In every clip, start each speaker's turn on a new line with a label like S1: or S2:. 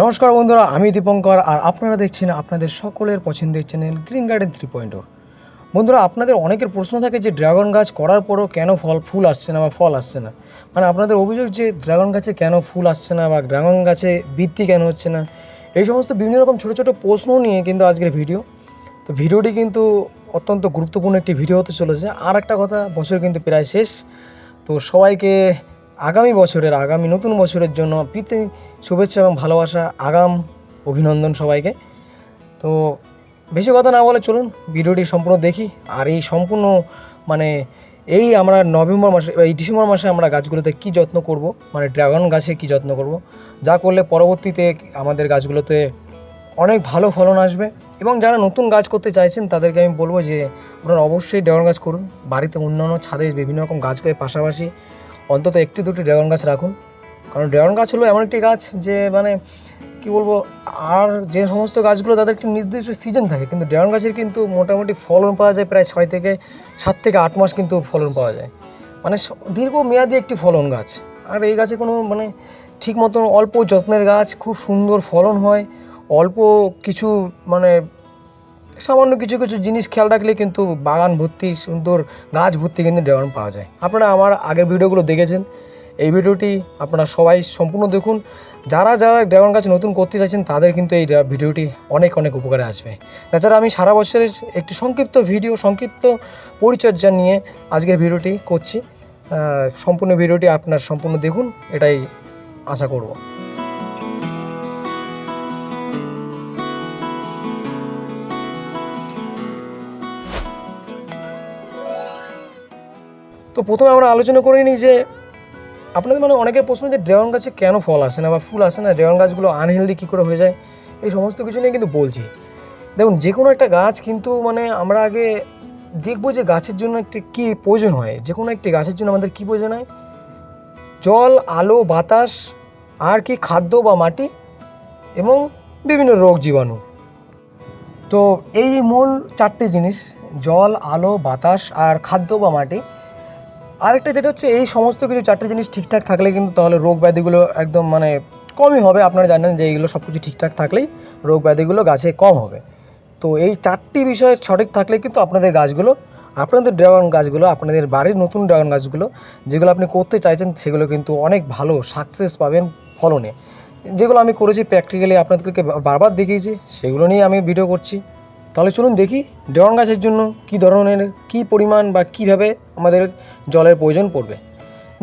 S1: নমস্কার বন্ধুরা, আমি দীপঙ্কর আর আপনারা দেখছেন আপনাদের সকলের পছন্দের channel green garden three point বন্ধুরা, আপনাদের অনেকের প্রশ্ন থাকে যে ড্রাগন গাছ করার পরও কেন ফল, ফুল আসছে না বা ফল আসছে না? মানে আপনাদের অভিযোগ যে ড্রাগন গাছে কেন ফুল আসছে না বা ড্রাগন গাছে বৃদ্ধি কেন হচ্ছে না? এই সমস্ত বিভিন্ন রকম ছোটো ছোটো প্রশ্ন নিয়ে কিন্তু আজকের ভিডিও। তো ভিডিওটি কিন্তু অত্যন্ত গুরুত্বপূর্ণ একটি ভিডিও হতে চলেছে। আর একটা কথা বছর কিন্তু প্রায় শেষ। তো সবাইকে আগামী বছরের, আগামী নতুন বছরের জন্য প্রীতি, শুভেচ্ছা এবং ভালোবাসা, আগাম, অভিনন্দন সবাইকে। তো বেশি কথা না বলে চলুন, ভিডিওটি সম্পূর্ণ দেখি। আর এই সম্পূর্ণ মানে এই আমরা নভেম্বর মাসে, এই ডিসেম্বর মাসে আমরা গাছগুলোতে কী যত্ন করব মানে ড্রাগন গাছে কী যত্ন করব, যা করলে পরবর্তীতে আমাদের গাছগুলোতে অনেক ভালো ফলন আসবে। এবং যারা নতুন গাছ করতে চাইছেন, তাদেরকে আমি বলব যে আপনারা অবশ্যই ড্রাগন গাছ করুন। বাড়িতে অন্যান্য ছাদে বিভিন্ন রকম গাছ করে পাশাপাশি অন্তত একটি দুটি ড্রাগন গাছ রাখুন। কারণ ড্রাগন গাছ হলো এমন একটি গাছ যে মানে কি বলব, আর যে সমস্ত গাছগুলো তাদের একটি নির্দিষ্ট সিজন থাকে, কিন্তু ড্রাগন গাছের কিন্তু মোটামুটি ফলন পাওয়া যায় প্রায় ছয় থেকে সাত থেকে আট মাস কিন্তু ফলন পাওয়া যায়। মানে দীর্ঘমেয়াদী একটি ফলন গাছ। আর এই গাছে কোনো মানে ঠিক মতন অল্প যত্নের গাছ, খুব সুন্দর ফলন হয়, অল্প কিছু মানে সামান্য কিছু কিছু জিনিস খেয়াল রাখলে কিন্তু বাগান ভর্তি, সুন্দর গাছ ভর্তি কিন্তু ড্রাগন পাওয়া যায়। আপনারা আমার আগের ভিডিওগুলো দেখেছেন। এই ভিডিওটি আপনারা সবাই সম্পূর্ণ দেখুন। যারা যারা ড্রাগন গাছ নতুন করতে চাইছেন, তাদের কিন্তু এই ভিডিওটি অনেক অনেক উপকারে আসবে। তাছাড়া আমি সারা বছরের একটি সংক্ষিপ্ত ভিডিও, সংক্ষিপ্ত পরিচর্যা নিয়ে আজকের ভিডিওটি করছি। সম্পূর্ণ ভিডিওটি আপনার সম্পূর্ণ দেখুন। এটাই আশা করব। প্রথমে আমরা আলোচনা করে নিই যে আপনাদের মানে অনেকের প্রশ্ন যে ড্রাগন গাছে কেন ফল আসে না বা ফুল আসে না, ড্রাগন গাছগুলো আনহেলদি কী করে হয়ে যায়, এই সমস্ত কিছু নিয়ে কিন্তু বলছি। দেখুন যে কোনো একটা গাছ কিন্তু মানে আমরা আগে দেখব যে গাছের জন্য একটি কী প্রয়োজন হয়। যে কোনো একটি গাছের জন্য আমাদের কী প্রয়োজন হয়? জল, আলো, বাতাস, আর কি খাদ্য বা মাটি এবং বিভিন্ন রোগ জীবাণু। তো এই মূল চারটি জিনিস, জল, আলো, বাতাস, আর খাদ্য বা মাটি আরেকটা যেটা হচ্ছে, এই সমস্ত কিছু চারটে জিনিস ঠিকঠাক থাকলে কিন্তু তাহলে রোগ ব্যাধিগুলো একদম মানে কমই হবে। আপনারা জানেন যে এইগুলো সব কিছু ঠিকঠাক থাকলেই রোগ ব্যাধিগুলো গাছে কম হবে। তো এই চারটি বিষয় সঠিক থাকলে কিন্তু আপনাদের গাছগুলো, আপনাদের ড্রাগন গাছগুলো, আপনাদের বাড়ির নতুন ড্রাগন গাছগুলো, যেগুলো আপনি করতে চাইছেন সেগুলো কিন্তু অনেক ভালো সাকসেস পাবেন ফলনে। যেগুলো আমি করেছি প্র্যাকটিক্যালি আপনাদেরকে বারবার দেখিয়েছি, সেগুলো নিয়ে আমি ভিডিও করছি। তাহলে চলুন দেখি ড্রাগন গাছের জন্য কী ধরনের, কী পরিমাণ বা কীভাবে আমাদের জলের প্রয়োজন পড়বে।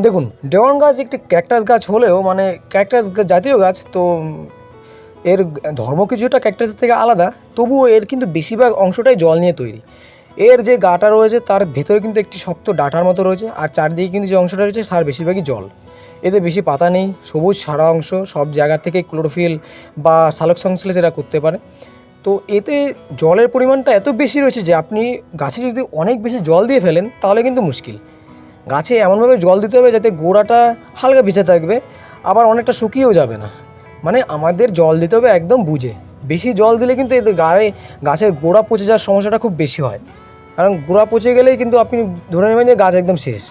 S1: দেখুন, ড্রাগন গাছ একটি ক্যাকটাস গাছ হলেও মানে ক্যাকটাস জাতীয় গাছ, তো এর ধর্ম কিছুটা ক্যাকটাসের থেকে আলাদা, তবুও এর কিন্তু বেশিরভাগ অংশটাই জল নিয়ে তৈরি। এর যে গাটা রয়েছে, তার ভেতরে কিন্তু একটি শক্ত ডাটার মতো রয়েছে, আর চারদিকে কিন্তু যে অংশটা রয়েছে, তার বেশিরভাগই জল। এতে বেশি পাতা নেই, সবুজ সারা অংশ, সব জায়গা থেকে ক্লোরোফিল বা সালোক সংশ্লেষ এরা করতে পারে। তো এতে জলের পরিমাণটা এত বেশি রয়েছে যে আপনি গাছে যদি অনেক বেশি জল দিয়ে ফেলেন, তাহলে কিন্তু মুশকিল। গাছে এমনভাবে জল দিতে হবে যাতে গোড়াটা হালকা ভিজে থাকবে, আবার অনেকটা শুকিয়েও যাবে না। মানে আমাদের জল দিতে হবে একদম বুঝে। বেশি জল দিলে কিন্তু এতে গায়ে গাছের গোড়া পচে যাওয়ার সমস্যাটা খুব বেশি হয়। কারণ গোড়া পচে গেলেই কিন্তু আপনি ধরে নেবেন যে গাছ একদম শেষ।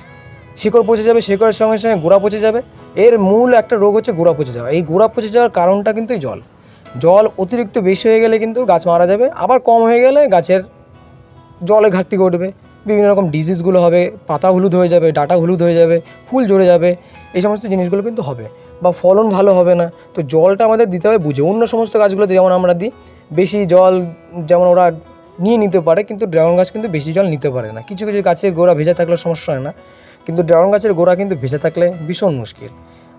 S1: শিকড় পচে যাবে, শিকড়ের সঙ্গে সঙ্গে গোড়া পচে যাবে। এর মূল একটা রোগ হচ্ছে গোড়া পচে যাওয়া। এই গোড়া পচে যাওয়ার কারণটা কিন্তু জল। জল অতিরিক্ত বেশি হয়ে গেলে কিন্তু গাছ মারা যাবে। আবার কম হয়ে গেলে গাছের জলের ঘাটতি ঘটবে। বিভিন্ন রকম ডিজিজগুলো হবে, পাতা হলুদ হয়ে যাবে, ডাটা হলুদ হয়ে যাবে, ফুল ঝরে যাবে, এই সমস্ত জিনিসগুলো কিন্তু হবে বা ফলন ভালো হবে না। তো জলটা আমাদের দিতে হবে বুঝে। অন্য সমস্ত গাছগুলোতে যেমন আমরা দিই, বেশি জল যেমন ওরা নিয়ে নিতে পারে, কিন্তু ড্রাগন গাছ কিন্তু বেশি জল নিতে পারে না। কিছু কিছু গাছের গোড়া ভেজা থাকলে সমস্যা হয় না। কিন্তু ড্রাগন গাছের গোড়া কিন্তু ভেজা থাকলে ভীষণ মুশকিল।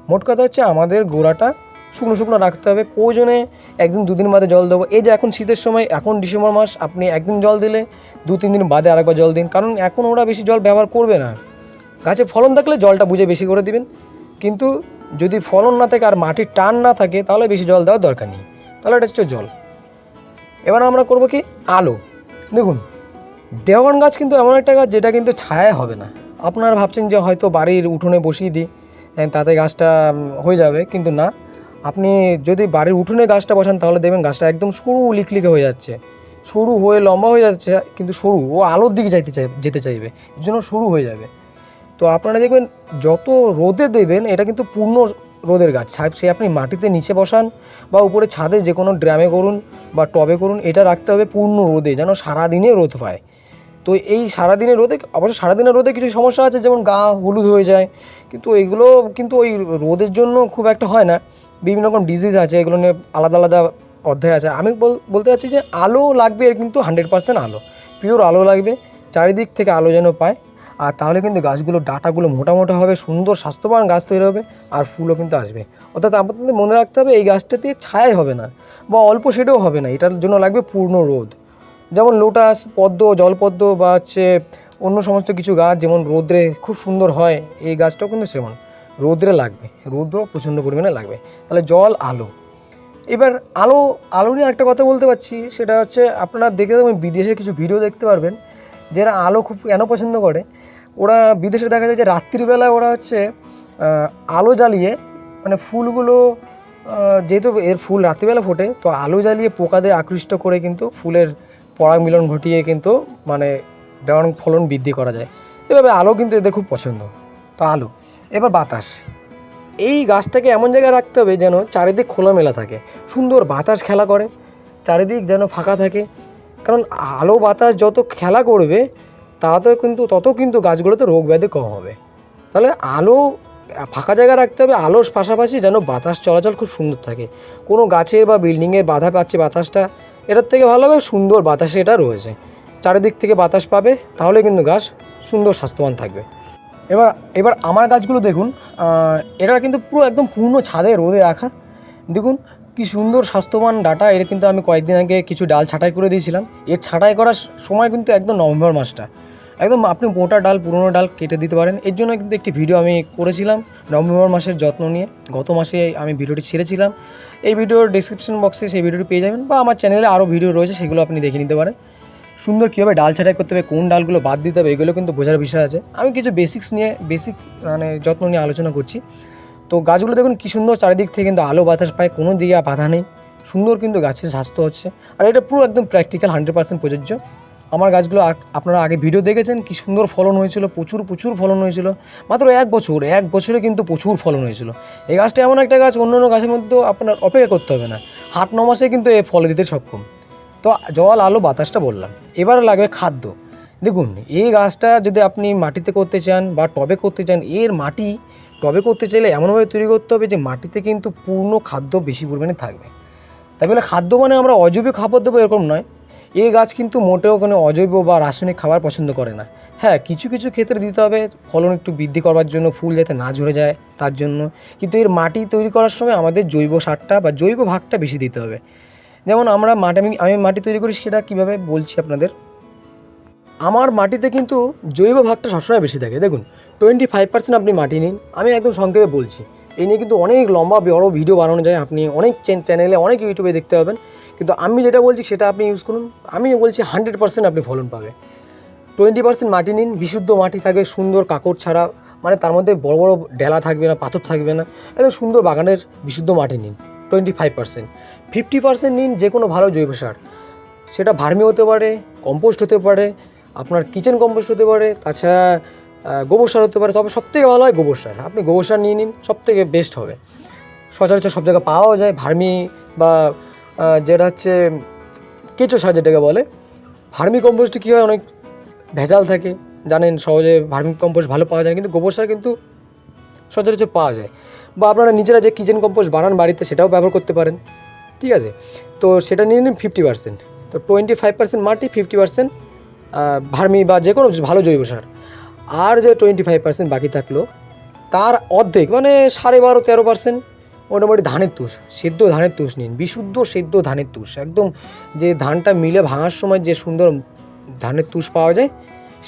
S1: মোট কথা হচ্ছে আমাদের গোড়াটা শুকনো শুকনো রাখতে হবে। প্রয়োজনে একদিন দুদিন বাদে জল দেবো। এই যে এখন শীতের সময়, এখন ডিসেম্বর মাস, আপনি একদিন জল দিলে দু তিন দিন বাদে আরেকবার জল দিন। কারণ এখন ওরা বেশি জল ব্যবহার করবে না। গাছে ফলন থাকলে জলটা বুঝে বেশি করে দিবেন। কিন্তু যদি ফলন না থাকে আর মাটির টান না থাকে, তাহলে বেশি জল দেওয়ার দরকার নেই। তাহলে এটা হচ্ছে জল। এবার আমরা করব কি? আলো। দেখুন ড্রাগন গাছ কিন্তু এমন একটা গাছ যেটা কিন্তু ছায়া হবে না। আপনারা ভাবছেন যে হয়তো বাড়ির উঠোনে বসিয়ে দিই, তাতে গাছটা হয়ে যাবে, কিন্তু না। আপনি যদি বাড়ির উঠোনে গাছটা বসান, তাহলে দেখবেন গাছটা একদম সরু লিকলিকে হয়ে যাচ্ছে। সরু হয়ে লম্বা হয়ে যাচ্ছে, কিন্তু সরু, ও আলোর দিকে যাইতে চাই, যেতে চাইবে, এর জন্য সরু হয়ে যাবে। তো আপনারা দেখবেন, যত রোদে দেবেন, এটা কিন্তু পূর্ণ রোদের গাছ। সে আপনি মাটিতে নিচে বসান বা উপরে ছাদে যে কোনো ড্রামে করুন বা টবে করুন, এটা রাখতে হবে পূর্ণ রোদে, যেন সারাদিনে রোদ পায় তো এই সারাদিনের রোদে, অবশ্য সারাদিনের রোদে কিছু সমস্যা আছে, যেমন গা হলুদ হয়ে যায়, কিন্তু এগুলো কিন্তু ওই রোদের জন্য খুব একটা হয় না। বিভিন্ন রকম ডিজিজ আছে, এগুলো নিয়ে আলাদা আলাদা অধ্যায় আছে। আমি বল- বলতে চাচ্ছি যে আলো লাগবে এর কিন্তু হান্ড্রেড পার্সেন্ট আলো। পিওর আলো লাগবে, চারিদিক থেকে আলো যেন পায়। আর তাহলে কিন্তু গাছগুলো, ডাটাগুলো মোটা মোটা হবে, সুন্দর স্বাস্থ্যবান গাছ তৈরি হবে আর ফুলও কিন্তু আসবে। অর্থাৎ আপনাদের মনে রাখতে হবে, এই গাছটাতে ছায়াই হবে না বা অল্প শেডেও হবে না, এটার জন্য লাগবে পূর্ণ রোদ। যেমন লোটাস পদ্ম, জলপদ্ম বা হচ্ছে অন্য সমস্ত কিছু গাছ, যেমন রোদ্রে খুব সুন্দর হয়, এই গাছটাও কিন্তু সেমন। রোদ্রে লাগবে, রৌদ্র প্রচণ্ড পরিমাণে লাগবে। তাহলে জল, আলো। এবার আলো আলো নিয়ে একটা কথা বলতে পারছি, সেটা হচ্ছে আপনারা দেখে দেবেন বিদেশের কিছু ভিডিও দেখতে পারবেন, যারা আলো খুব কেন পছন্দ করে। ওরা বিদেশে দেখা যায় যে রাত্রিবেলায় ওরা হচ্ছে আলো জ্বালিয়ে মানে ফুলগুলো যেহেতু এর ফুল রাত্রিবেলা ফোটে, তো আলো জ্বালিয়ে পোকাদের আকৃষ্ট করে কিন্তু ফুলের পরাগ মিলন ঘটিয়ে কিন্তু মানে ড্রাগন ফলন বৃদ্ধি করা যায়। এভাবে আলো কিন্তু এদের খুব পছন্দ। তো আলো। এবার বাতাস। এই গাছটাকে এমন জায়গায় রাখতে হবে যেন চারিদিক খোলামেলা থাকে, সুন্দর বাতাস খেলা করে, চারিদিক যেন ফাঁকা থাকে। কারণ আলো বাতাস যত খেলা করবে, তাতে কিন্তু, তত কিন্তু গাছগুলোতে রোগ ব্যাধি কম হবে। তাহলে আলো, ফাঁকা জায়গা রাখতে হবে, আলোর পাশাপাশি যেন বাতাস চলাচল খুব সুন্দর থাকে। কোনো গাছের বা বিল্ডিংয়ের বাধা পাচ্ছে বাতাসটা, এটার থেকে ভালো হবে সুন্দর বাতাসে এটা রয়েছে। চারিদিক থেকে বাতাস পাবে, তাহলে কিন্তু গাছ সুন্দর স্বাস্থ্যবান থাকবে। এবার এবার আমার গাছগুলো দেখুন এটা কিন্তু পুরো একদম পূর্ণ ছাদে রোদে রাখা। দেখুন, কি সুন্দর স্বাস্থ্যবান ডাটা এটা কিন্তু আমি কয়েকদিন আগে কিছু ডাল ছাঁটাই করে দিয়েছিলাম। এর ছাঁটাই করার সময় কিন্তু একদম নভেম্বর মাসটা। একদম আপনি মোটা ডাল, পুরনো ডাল কেটে দিতে পারেন। এর জন্য কিন্তু একটি ভিডিও আমি করেছিলাম নভেম্বর মাসের যত্ন নিয়ে। গত মাসে আমি ভিডিওটি ছেড়েছিলাম। এই ভিডিওর ডিসক্রিপশন বক্সে সেই ভিডিওটি পেয়ে যাবেন বা আমার চ্যানেলে আরও ভিডিও রয়েছে, সেগুলো আপনি দেখে নিতে পারেন। সুন্দর কীভাবে ডাল ছাঁটাই করতে হবে, কোন ডালগুলো বাদ দিতে হবে, এগুলো কিন্তু বোঝার বিষয় আছে। আমি কিছু বেসিক্স নিয়ে বেসিক মানে যত্ন নিয়ে আলোচনা করছি। তো গাছগুলো দেখুন কী সুন্দর চারিদিক থেকে কিন্তু আলো বাতাস পায়, কোনো দিকে বাধা নেই। সুন্দর কিন্তু গাছের স্বাস্থ্য হচ্ছে। আর এটা পুরো একদম প্র্যাকটিক্যাল হান্ড্রেড পার্সেন্ট প্রযোজ্য। আমার গাছগুলো আপনারা আগে ভিডিও দেখেছেন কি সুন্দর ফলন হয়েছিল, প্রচুর প্রচুর ফলন হয়েছিল। মাত্র এক বছর, এক বছরে কিন্তু প্রচুর ফলন হয়েছিল। এই গাছটা এমন একটা গাছ অন্য অন্য গাছের মধ্যে আপনার অপেক্ষা করতে হবে না। হাট ন মাসে কিন্তু এ ফল দিতে সক্ষম। তো জল, আলো, বাতাসটা বললাম। এবার লাগবে খাদ্য। দেখুন, এই গাছটা যদি আপনি মাটিতে করতে চান বা টবে করতে চান, এর মাটি টবে করতে চাইলে এমনভাবে তৈরি করতে হবে যে মাটিতে কিন্তু পূর্ণ খাদ্য বেশি পরিমাণে থাকবে। তাই বলে খাদ্য মানে আমরা অজৈব খাবার দেবো এরকম নয়। এই গাছ কিন্তু মোটেও কোনো অজৈব বা রাসায়নিক খাবার পছন্দ করে না। হ্যাঁ কিছু কিছু ক্ষেত্রে দিতে হবে। ফলন একটু বৃদ্ধি করবার জন্য ফুল যাতে না ঝরে যায়, তার জন্য। কিন্তু এর মাটি তৈরি করার সময় আমাদের জৈব সারটা বা জৈব ভাগটা বেশি দিতে হবে। যেমন আমরা মাটি, আমি আমি মাটি তৈরি করি সেটা কীভাবে বলছি আপনাদের? আমার মাটিতে কিন্তু জৈব ভাগটা সবসময় বেশি থাকে। দেখুন টোয়েন্টি ফাইভ পার্সেন্ট আপনি মাটি নিন, আমি একদম সংক্ষেপে বলছি। এই নিয়ে কিন্তু অনেক লম্বা বড় ভিডিও বানানো যায়, আপনি অনেক চ্যানেলে অনেক ইউটিউবে দেখতে পাবেন। কিন্তু আমি যেটা বলছি সেটা আপনি ইউজ করুন। আমি বলছি হান্ড্রেড পার্সেন্ট আপনি ফলন পাবে টোয়েন্টি পার্সেন্ট মাটি নিন, বিশুদ্ধ মাটি থাকবে, সুন্দর কাকড় ছাড়া। মানে তার মধ্যে বড় বড় ডেলা থাকবে না, পাথর থাকবে না। একদম সুন্দর বাগানের বিশুদ্ধ মাটি নিন twenty five percent fifty percent নিন যে কোনো ভালো জৈব সার। সেটা ভার্মি হতে পারে, কম্পোস্ট হতে পারে, আপনার কিচেন কম্পোস্ট হতে পারে, তাছাড়া গোবর সার হতে পারে। তবে সবথেকে ভালো হয় গোবর সার। আপনি গোবর সার নিয়ে নিন, সবথেকে বেস্ট হবে। সচরাচর সব জায়গায় পাওয়াও যায়, ভার্মি বা যেটা হচ্ছে কেঁচো সার যেটাকে বলে। ভার্মি কম্পোস্টে কী হয়, অনেক ভেজাল থাকে। জানেন, সহজে ভার্মি কম্পোস্ট ভালো পাওয়া যায় কিন্তু গোবর সার কিন্তু সচরাচর পাওয়া যায়। বা আপনারা নিজেরা যে কিচেন কম্পোস্ট বানান বাড়িতে, সেটাও ব্যবহার করতে পারেন। ঠিক আছে? তো সেটা নিয়ে নিন ফিফটি পার্সেন্ট তো টোয়েন্টি ফাইভ পার্সেন্ট মাটি ফিফটি পার্সেন্ট ভার্মি বা যে কোনো ভালো জৈব সার। আর যে টোয়েন্টি ফাইভ পার্সেন্ট বাকি থাকল, তার অর্ধেক মানে সাড়ে বারো, তেরো পার্সেন্ট মোটামুটি ধানের তুষ, সেদ্ধ ধানের তুষ নিন, বিশুদ্ধ সেদ্ধ ধানের তুষ। একদম যে ধানটা মিলে ভাঙার সময় যে সুন্দর ধানের তুষ পাওয়া যায়,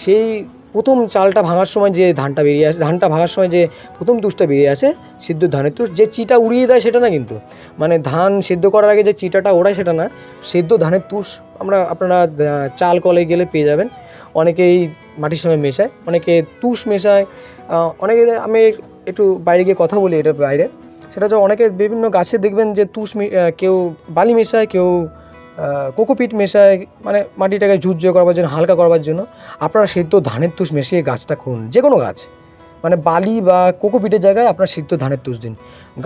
S1: সেই প্রথম চালটা ভাঙার সময় যে ধানটা বেরিয়ে আসে, ধানটা ভাঙার সময় যে প্রথম তুষটা বেরিয়ে আসে সিদ্ধ ধানের তুষ, যে চিটা উড়িয়ে দেয় সেটা না কিন্তু। মানে ধান সেদ্ধ করার আগে যে চিটাটা ওড়ায় সেটা না, সেদ্ধ ধানের তুষ আমরা, আপনারা চাল কলে গেলে পেয়ে যাবেন। অনেকেই মাটির সঙ্গে মেশায়, অনেকে তুষ মেশায় অনেকে আমি একটু বাইরে গিয়ে কথা বলি এটা বাইরে। সেটা হচ্ছে অনেকে বিভিন্ন গাছে দেখবেন যে তুষ কেউ বালি মেশায়, কেউ কোকোপিট মেশায় মানে মাটিটাকে ঝুরঝুরে করবার জন্য, হালকা করবার জন্য আপনারা সেদ্ধ ধানের তুষ মিশিয়ে গাছটা করুন যে কোনো গাছ। মানে বালি বা কোকোপিটের জায়গায় আপনার সিদ্ধ ধানের তুষ দিন।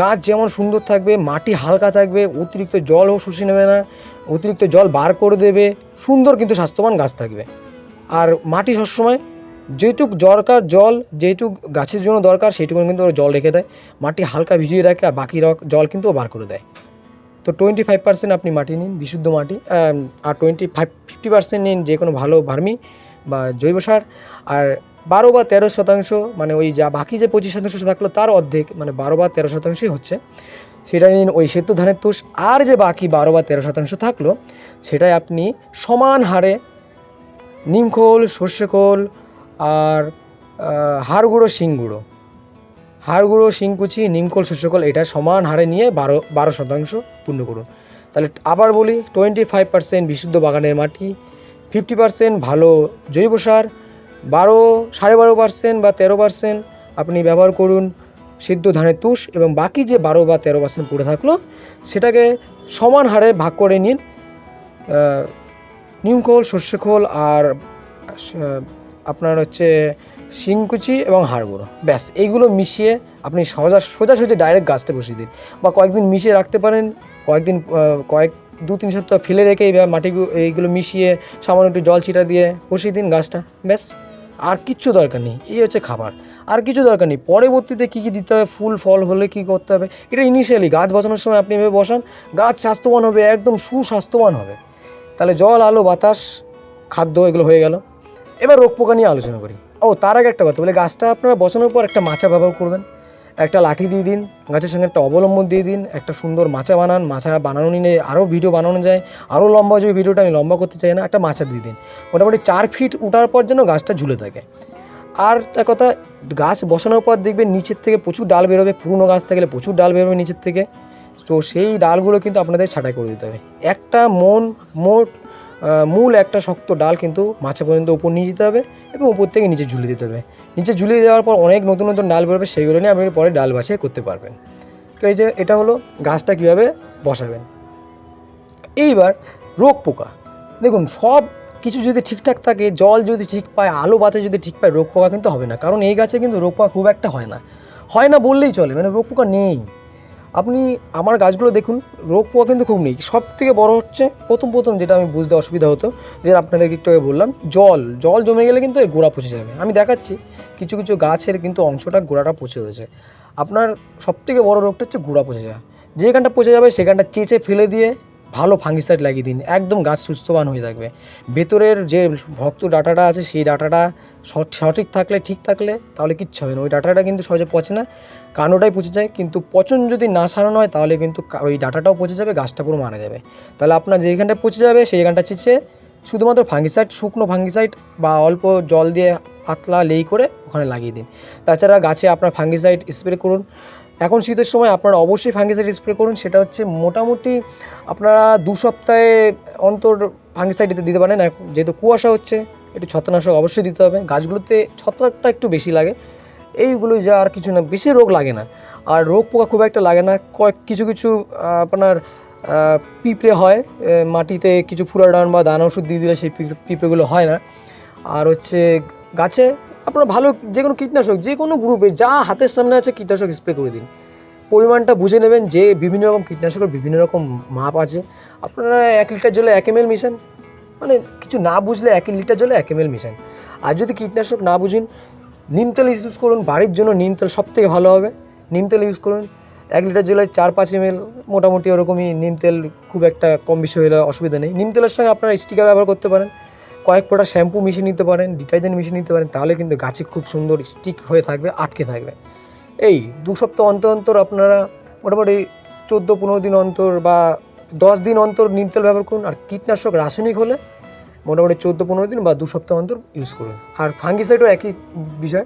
S1: গাছ যেমন সুন্দর থাকবে, মাটি হালকা থাকবে, অতিরিক্ত জলও শুষে নেবে না, অতিরিক্ত জল বার করে দেবে, সুন্দর কিন্তু স্বাস্থ্যবান গাছ থাকবে। আর মাটি সবসময় যেটুক দরকার জল, যেটুক গাছের জন্য দরকার সেইটুকু কিন্তু ওরা জল রেখে দেয়, মাটি হালকা ভিজিয়ে রাখে আর বাকি জল কিন্তু বার করে দেয়। তো টোয়েন্টি ফাইভ পার্সেন্ট আপনি মাটি নিন বিশুদ্ধ মাটি আর টোয়েন্টি ফাইভ ফিফটি পার্সেন্ট নিন যে কোনো ভালো ভার্মি বা জৈব সার। আর বারো বা তেরো শতাংশ মানে ওই যা বাকি যে পঁচিশ শতাংশ থাকল তার অর্ধেক মানে বারো বা তেরো শতাংশই হচ্ছে। সেটা নিন ওই সেদ্ধ ধানের তুষ। আর যে বাকি বারো বা তেরো শতাংশ থাকল সেটাই আপনি সমান হারে নিমখোল সর্ষে খোল আর আহ, হাড় গুঁড়ো শিং গুঁড়ো। হাড় গুঁড়ো শিংকুচি সর্ষে খোল এটা সমান হারে নিয়ে বারো বারো শতাংশ পূর্ণ করুন। তাহলে আবার বলি টোয়েন্টি ফাইভ পার্সেন্ট বিশুদ্ধ বাগানের মাটি ফিফটি পার্সেন্ট ভালো জৈব সার, বারো, সাড়ে বারো পার্সেন্ট বা তেরো পার্সেন্ট আপনি ব্যবহার করুন সিদ্ধ ধানের তুষ এবং বাকি যে বারো বা তেরো পার্সেন্ট পড়ে থাকল, সেটাকে সমান হারে ভাগ করে নিন নিমখোল সর্ষে খোল আর আপনার হচ্ছে শিংকুচি এবং হাড় গুঁড়ো ব্যাস, এইগুলো মিশিয়ে আপনি সোজা সোজাসুজি ডাইরেক্ট গাছটা বসিয়ে দিন। বা কয়েকদিন মিশিয়ে রাখতে পারেন। কয়েকদিন কয়েক দু তিন সপ্তাহ ফেলে রেখে এইভাবে মাটি এইগুলো মিশিয়ে সামান্য একটু জল ছিটা দিয়ে বসিয়ে দিন গাছটা। ব্যাস, আর কিচ্ছু দরকার নেই। এই হচ্ছে খাবার। আর কিছু দরকার নেই। পরবর্তীতে কী কী দিতে হবে? ফুল, ফল হলে কী করতে হবে? এটা ইনিশিয়ালি গাছ বসানোর সময় আপনি এভাবে বসান। গাছ স্বাস্থ্যবান হবে, একদম সুস্বাস্থ্যবান হবে। তাহলে জল, আলো, বাতাস, খাদ্য এগুলো হয়ে গেল। এবার রোগ পোকা নিয়ে আলোচনা করি। ও, তার আগে একটা কথা বলে। গাছটা আপনারা বসানোর পর একটা মাচা ব্যবহার করবেন। একটা লাঠি দিয়ে দিন, গাছের সঙ্গে একটা অবলম্বন দিয়ে দিন, একটা সুন্দর মাচা বানান মাচা বানানো নিয়ে আরও ভিডিও বানানো যায়, আরও লম্বা যে ভিডিওটা আমি লম্বা করতে চাই না, একটা মাচা দিয়ে দিন। মোটামুটি চার ফিট উঠার পর যেন গাছটা ঝুলে থাকে। আর একটা কথা, গাছ বসানোর পর দেখবেন নিচের থেকে প্রচুর ডাল বেরোবে, পুরনো গাছ থাকলে প্রচুর ডাল বেরোবে নিচের থেকে। তো সেই ডালগুলো কিন্তু আপনাদের ছাঁটাই করে দিতে হবে। একটা মন, মোট মূল একটা শক্ত ডাল কিন্তু মাছে পর্যন্ত উপর নিয়ে যেতে হবে এবং উপর থেকে নিচে ঝুলিয়ে দিতে হবে। নিচে ঝুলিয়ে দেওয়ার পর অনেক নতুন নতুন ডাল বেরোবে সেইগুলো নিয়ে আপনি পরে ডাল বাছাই করতে পারবেন। তো এই যে এটা হলো গাছটা কীভাবে বসাবেন। এইবার রোগ পোকা। দেখুন, সব কিছু যদি ঠিকঠাক থাকে, জল যদি ঠিক পায়, আলো বাতাস যদি ঠিক পায়, রোগ পোকা কিন্তু হবে না। কারণ এই গাছে কিন্তু রোগ পোকা খুব একটা হয় না। হয় না বললেই চলে মানে রোগ পোকা নেই। আপনি আমার গাছগুলো দেখুন, রোগ পোয়া কিন্তু খুব নেই। সব থেকে বড় হচ্ছে, প্রথম প্রথম যেটা আমি বুঝতে অসুবিধা হতো, যে আপনাদেরকে একটু আগে বললাম, জল। জল জমে গেলে কিন্তু এর গোড়া পচে যাবে। আমি দেখাচ্ছি, কিছু কিছু গাছের কিন্তু অংশটা গোড়াটা পচে রয়েছে। আপনার সব থেকে বড় রোগটা হচ্ছে গোড়া পচে যাওয়া। যেখানটা পচে যাবে সেখানটা চেঁচে ফেলে দিয়ে ভালো ফাঙ্গিসাইড লাগিয়ে দিন, একদম গাছ সুস্থবান হয়ে থাকবে। ভেতরের যে ভক্ত ডাটাটা আছে, সেই ডাটাটা সঠ- সঠিক থাকলে, ঠিক থাকলে তাহলে কিচ্ছু হবে না। ওই ডাটাটা কিন্তু সহজে পচে না কানোটাই পচে যায়, কিন্তু পচন যদি না সারানো হয়, তাহলে কিন্তু ওই ডাটাটাও পচে যাবে, গাছটা পুরো মারা যাবে। তাহলে আপনার যেখানটা পচে যাবে সেই জায়গাটা চেঁচে শুধুমাত্র ফাঙ্গিসাইড শুকনো ফাঙ্গিসাইড বা অল্প জল দিয়ে পাতলা লেই করে ওখানে লাগিয়ে দিন। তাছাড়া গাছে আপনার ফাঙ্গিসাইড স্প্রে করুন। এখন শীতের সময় আপনারা অবশ্যই ফাঙ্গিসাইড স্প্রে করুন। সেটা হচ্ছে মোটামুটি আপনারা দু সপ্তাহে অন্তর ফাঙ্গিসাইড দিতে দিতে পারেন। যেহেতু কুয়াশা হচ্ছে, একটু ছত্রনাশক অবশ্যই দিতে হবে। গাছগুলোতে ছত্রাকটা একটু বেশি লাগে। এইগুলোই যা আর কিছু না, বেশি রোগ লাগে না। আর রোগ পোকা খুব একটা লাগে না। কয়েক, কিছু কিছু আপনার পিঁপড়ে হয় মাটিতে কিছু ফুরাডান বা দানা ওষুধ দিয়ে দিলে সেই পিঁপড়ে- পিঁপড়েগুলো হয় না। আর হচ্ছে গাছে আপনার ভালো যে কোনো কীটনাশক, যে কোনো গ্রুপে যা হাতের সামনে আছে কীটনাশক স্প্রে করে দিন। পরিমাণটা বুঝে নেবেন যে বিভিন্ন রকম কীটনাশকের বিভিন্ন রকম মাপ আছে। আপনারা এক লিটার জলে এক এম এল মিশান। মানে কিছু না বুঝলে এক লিটার জলে এক এম এল মিশান। আর যদি কীটনাশক না বুঝুন, নিম তেল ইউজ করুন, বাড়ির জন্য নিম তেল সব থেকে ভালো হবে। নিম তেল ইউজ করুন, এক লিটার জলে চার পাঁচ এম এল, মোটামুটি ওরকমই নিম তেল খুব একটা কম বেশি হলে অসুবিধা নেই। নিম তেলের সঙ্গে আপনারা স্টিকার ব্যবহার করতে পারেন। কয়েক ফোঁটা শ্যাম্পু মিশিয়ে নিতে পারেন, ডিটারজেন্ট মিশিয়ে নিতে পারেন, তাহলে কিন্তু গাছে খুব সুন্দর স্টিক হয়ে থাকবে, আটকে থাকবে। এই দু সপ্তাহ অন্তর অন্তর আপনারা মোটামুটি চোদ্দ পনেরো দিন অন্তর বা দশ দিন অন্তর নিম তেল ব্যবহার করুন, আর কীটনাশক রাসায়নিক হলে মোটামুটি চোদ্দ পনেরো দিন বা দু সপ্তাহ অন্তর ইউজ করুন। আর ফাঙ্গিসাইডও একই বিষয়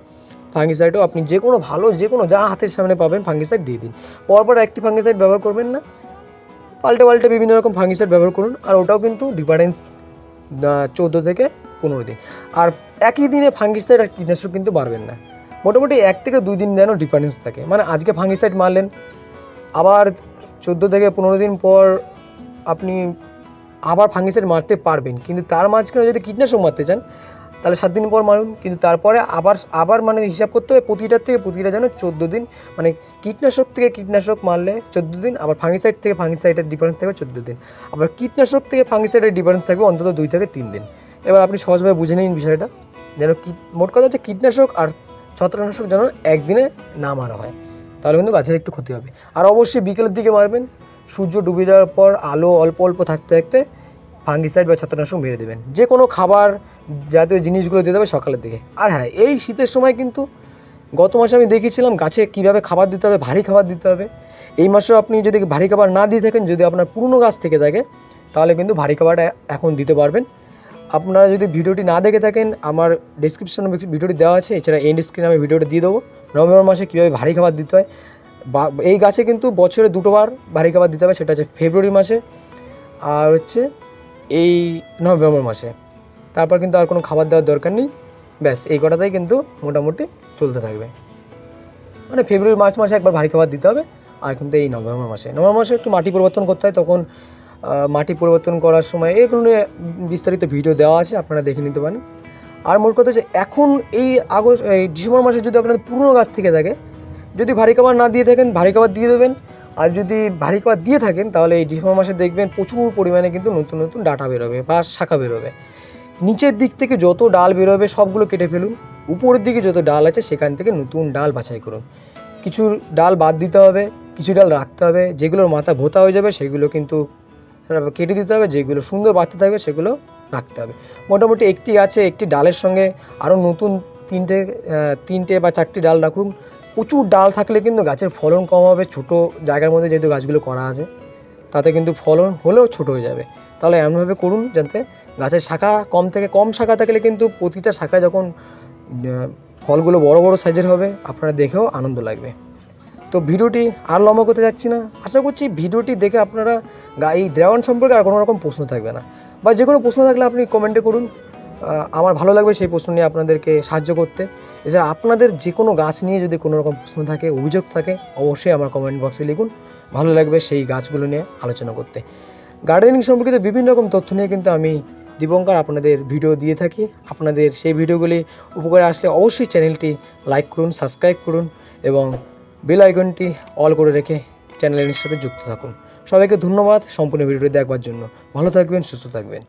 S1: ফাঙ্গিসাইডও আপনি যে কোনো ভালো, যে কোনো যা হাতের সামনে পাবেন ফাঙ্গিসাইড দিয়ে দিন। পরপর একটি ফাঙ্গিসাইড ব্যবহার করবেন না, পাল্টে পাল্টে বিভিন্ন রকম ফাঙ্গিসাইড ব্যবহার করুন, আর ওটাও কিন্তু ডিফারেন্স চোদ্দ থেকে পনেরো দিন। আর একই দিনে ফাঙ্গিসাইড আর কীটনাশক কিন্তু মারবেন না। মোটামুটি এক থেকে দুই দিন যেন ডিফারেন্স থাকে। মানে আজকে ফাঙ্গিসাইড মারলেন, আবার চোদ্দ থেকে পনেরো দিন পর আপনি আবার ফাঙ্গিসাইড মারতে পারবেন। কিন্তু তার মাঝখানে যদি কীটনাশক মারতে চান তাহলে সাত দিন পর মারুন, কিন্তু তারপরে আবার আবার মানে হিসাব করতে হবে প্রতিটার থেকে প্রতিটা যেন চোদ্দ দিন মানে কীটনাশক থেকে কীটনাশক মারলে চোদ্দ দিন, আবার ফাঙ্গিসাইড থেকে ফাঙ্গিসাইডের ডিফারেন্স থাকবে চোদ্দ দিন। আবার কীটনাশক থেকে ফাঙ্গিসাইডের ডিফারেন্স থাকবে অন্তত দুই থেকে তিন দিন। এবার আপনি সহজভাবে বুঝে নিন বিষয়টা, যেন মোট কথা হচ্ছে কীটনাশক আর ছত্রাকনাশক যেন একদিনে না মারা হয়। তাহলে কিন্তু গাছের একটু ক্ষতি হবে। আর অবশ্যই বিকেলের দিকে মারবেন। সূর্য ডুবে যাওয়ার পর আলো অল্প অল্প থাকতে থাকতে ফাঙ্গিসাইড বা ছত্রাকনাশক মেরে দেবেন। যে কোনো খাবার জাতীয় জিনিসগুলো দিয়ে দেবে সকালের দিকে। আর হ্যাঁ এই শীতের সময় কিন্তু গত মাসে আমি দেখিয়েছিলাম গাছে কীভাবে খাবার দিতে হবে, ভারী খাবার দিতে হবে। এই মাসেও আপনি যদি ভারী খাবার না দিয়ে থাকেন, যদি আপনার পুরনো গাছ থেকে থাকে, তাহলে কিন্তু ভারী খাবারটা এখন দিতে পারবেন। আপনারা যদি ভিডিওটি না দেখে থাকেন, আমার ডিসক্রিপশনে ভিডিওটি দেওয়া আছে, এছাড়া এন্ড স্ক্রিনে আমি ভিডিওটি দিয়ে দেবো। নভেম্বর মাসে কীভাবে ভারী খাবার দিতে হয়, বা এই গাছে কিন্তু বছরে দুটোবার ভারী খাবার দিতে হবে, সেটা হচ্ছে ফেব্রুয়ারি মাসে। আর হচ্ছে এই নভেম্বর মাসে। তারপর কিন্তু আর কোনো খাবার দেওয়ার দরকার নেই। ব্যাস, এই কটাতেই কিন্তু মোটামুটি চলতে থাকবে। মানে ফেব্রুয়ারি, মার্চ মাসে একবার ভারী খাবার দিতে হবে, আর কিন্তু এই নভেম্বর মাসে। নভেম্বর মাসে একটু মাটি পরিবর্তন করতে হয়, তখন মাটি পরিবর্তন করার সময় এগুলো নিয়ে বিস্তারিত ভিডিও দেওয়া আছে, আপনারা দেখে নিতে পারেন। আর মোট কথা হচ্ছে, এখন এই আগস্ট, এই ডিসেম্বর মাসে যদি আপনাদের পুরনো গাছ থেকে থাকে, যদি ভারী খাবার না দিয়ে থাকেন, ভারী খাবার দিয়ে দেবেন আর যদি ভারী খাবার দিয়ে থাকেন, তাহলে এই ডিসেম্বর মাসে দেখবেন প্রচুর পরিমাণে কিন্তু নতুন নতুন ডাটা বেরোবে বা শাখা বেরোবে। নিচের দিক থেকে যত ডাল বেরোবে, সবগুলো কেটে ফেলুন। উপরের দিকে যত ডাল আছে, সেখান থেকে নতুন ডাল বাছাই করুন। কিছু ডাল বাদ দিতে হবে, কিছু ডাল রাখতে হবে, যেগুলোর মাথা ভোতা হয়ে যাবে, সেগুলো কিন্তু কেটে দিতে হবে, যেগুলো সুন্দর বাড়তে থাকবে, সেগুলো রাখতে হবে। মোটামুটি একটি আছে একটি ডালের সঙ্গে আরও নতুন তিনটে তিনটে বা চারটি ডাল রাখুন। প্রচুর ডাল থাকলে কিন্তু গাছের ফলন কম হবে, ছোটো জায়গার মধ্যে যেহেতু গাছগুলো করা আছে, তাতে কিন্তু ফলন হলেও ছোট হয়ে যাবে। তাহলে এমনভাবে করুন যাতে গাছের শাখা কম থেকে কম শাখা থাকলে কিন্তু প্রতিটা শাখায় যখন ফলগুলো বড় বড় সাইজের হবে, আপনারা দেখেও আনন্দ লাগবে। তো ভিডিওটি আর লম্বা করতে যাচ্ছি না। আশা করছি ভিডিওটি দেখে আপনারা এই ড্রাগন সম্পর্কে আর কোনো রকম প্রশ্ন থাকবে না। বা যে কোনো প্রশ্ন থাকলে আপনি কমেন্টে করুন। আমার ভালো লাগবে সেই প্রশ্ন নিয়ে আপনাদেরকে সাহায্য করতে। এছাড়া আপনাদের যে কোনো গাছ নিয়ে যদি কোনো রকম প্রশ্ন থাকে, অভিযোগ থাকে, অবশ্যই আমার কমেন্ট বক্সে লিখুন। ভালো লাগবে সেই গাছগুলো নিয়ে আলোচনা করতে। গার্ডেনিং সম্পর্কিত বিভিন্ন রকম তথ্য নিয়ে কিন্তু আমি দীপঙ্কর আপনাদের ভিডিও দিয়ে থাকি। আপনাদের সেই ভিডিওগুলি উপকারে আসলে অবশ্যই চ্যানেলটি লাইক করুন সাবস্ক্রাইব করুন এবং বেল আইকনটি অল করে রেখে চ্যানেলের সাথে যুক্ত থাকুন। সবাইকে ধন্যবাদ সম্পূর্ণ ভিডিওটি দেখবার জন্য। ভালো থাকবেন, সুস্থ থাকবেন।